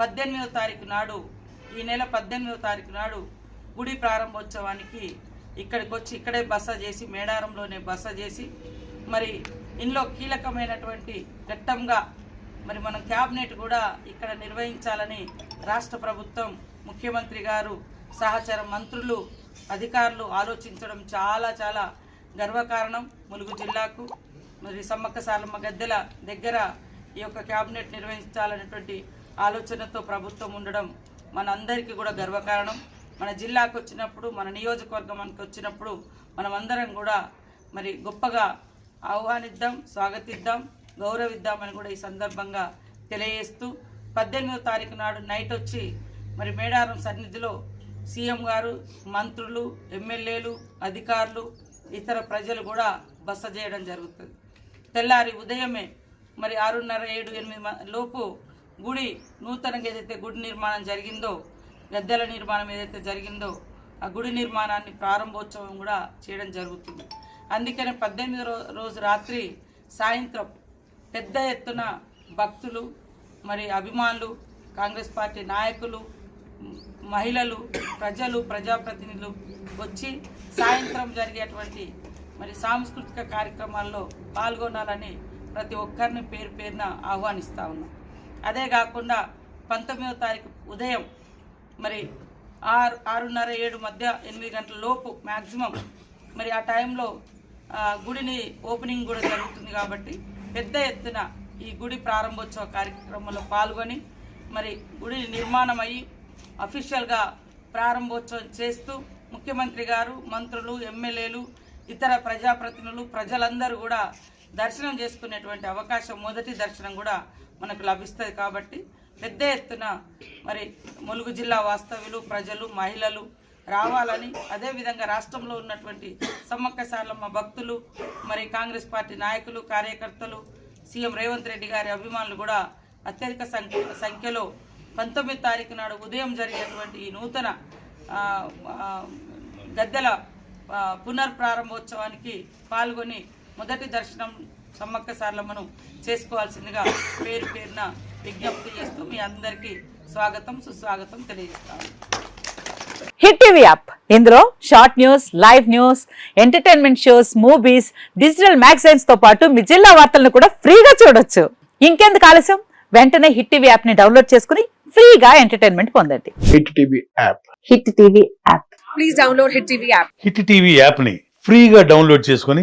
పద్దెనిమిదవ తారీఖు నాడు ఈ నెల పద్దెనిమిదవ తారీఖు నాడు గుడి ప్రారంభోత్సవానికి ఇక్కడికి వచ్చి ఇక్కడే బస చేసి మేడారంలోనే బస చేసి మరి ఇందులో కీలకమైనటువంటి ఘట్టంగా మరి మన క్యాబినెట్ కూడా ఇక్కడ నిర్వహించాలని రాష్ట్ర ప్రభుత్వం ముఖ్యమంత్రి గారు సహచర మంత్రులు అధికారులు ఆలోచించడం చాలా చాలా గర్వకారణం ములుగు జిల్లాకు. మరి సమ్మక్క సాలమ్మ గద్దెల దగ్గర ఈ యొక్క క్యాబినెట్ నిర్వహించాలనేటువంటి ఆలోచనతో ప్రభుత్వం ఉండడం మనందరికీ కూడా గర్వకారణం. మన జిల్లాకు వచ్చినప్పుడు మన నియోజకవర్గానికి వచ్చినప్పుడు మనమందరం కూడా మరి గొప్పగా ఆహ్వానిద్దాం స్వాగతిద్దాం గౌరవిద్దామని కూడా ఈ సందర్భంగా తెలియజేస్తూ పద్దెనిమిదో తారీఖు నాడు నైట్ వచ్చి మరి మేడారం సన్నిధిలో సీఎం గారు మంత్రులు ఎమ్మెల్యేలు అధికారులు ఇతర ప్రజలు కూడా బస చేయడం జరుగుతుంది. తెల్లారి ఉదయమే మరి ఆరున్నర ఏడు ఎనిమిది మ- లోపు గుడి నూతనంగా ఏదైతే గుడి నిర్మాణం జరిగిందో గద్దెల నిర్మాణం ఏదైతే జరిగిందో ఆ గుడి నిర్మాణాన్ని ప్రారంభోత్సవం కూడా చేయడం జరుగుతుంది. అందుకనే పద్దెనిమిది రోజు రాత్రి సాయంత్రం పెద్ద ఎత్తున భక్తులు మరి అభిమానులు కాంగ్రెస్ పార్టీ నాయకులు మహిళలు ప్రజలు ప్రజాప్రతినిధులు వచ్చి సాయంత్రం జరిగేటువంటి మరి సాంస్కృతిక కార్యక్రమాల్లో పాల్గొనాలని ప్రతి ఒక్కరిని పేరు పేరున ఆహ్వానిస్తా ఉన్నాం. అదే కాకుండా పంతొమ్మిదవ తారీఖు ఉదయం మరి ఆరు ఆరున్నర ఏడు మధ్య ఎనిమిది గంటల లోపు మ్యాక్సిమం మరి ఆ టైంలో గుడిని ఓపెనింగ్ కూడా జరుగుతుంది కాబట్టి పెద్ద ఎత్తున ఈ గుడి ప్రారంభోత్సవ కార్యక్రమంలో పాల్గొని మరి గుడి నిర్మాణం అయ్యి అఫీషియల్గా ప్రారంభోత్సవం చేస్తూ ముఖ్యమంత్రి గారు మంత్రులు ఎమ్మెల్యేలు ఇతర ప్రజాప్రతినిధులు ప్రజలందరూ కూడా దర్శనం చేసుకునేటువంటి అవకాశం మొదటి దర్శనం కూడా మనకు లభిస్తుంది కాబట్టి పెద్ద ఎత్తున మరి ములుగు జిల్లా వాస్తవ్యులు ప్రజలు మహిళలు రావాలని అదేవిధంగా రాష్ట్రంలో ఉన్నటువంటి సమ్మక్క సార్లమ్మ భక్తులు మరి కాంగ్రెస్ పార్టీ నాయకులు కార్యకర్తలు సీఎం రేవంత్ రెడ్డి గారి అభిమానులు కూడా అత్యధిక సంఖ్య సంఖ్యలో పంతొమ్మిది తారీఖు నాడు ఉదయం జరిగినటువంటి ఈ నూతన గద్దెల పునర్ప్రారంభోత్సవానికి పాల్గొని మొదటి దర్శనం సమ్మక్క సార్లమ్మను చేసుకోవాల్సిందిగా పేరు పేరున విజ్ఞప్తి చేస్తూ మీ అందరికీ స్వాగతం సుస్వాగతం తెలియజేస్తాను. Hit TV app. ఇందులో short news live news entertainment shows movies digital మ్యాగజైన్స్తో పాటు మీ జిల్లా వార్తలను కూడా ఫ్రీగా చూడొచ్చు. ఇంకెందుకు ఆలస్యం? వెంటనే హిట్ టీవీ యాప్ని డౌన్లోడ్ చేసుకుని ఫ్రీగా ఎంటర్టైన్మెంట్ పొందండి. Hit TV app. Hit TV app. Please download Hit TV app. Hit TV యాప్ని ఫ్రీగా డౌన్లోడ్ చేసుకొని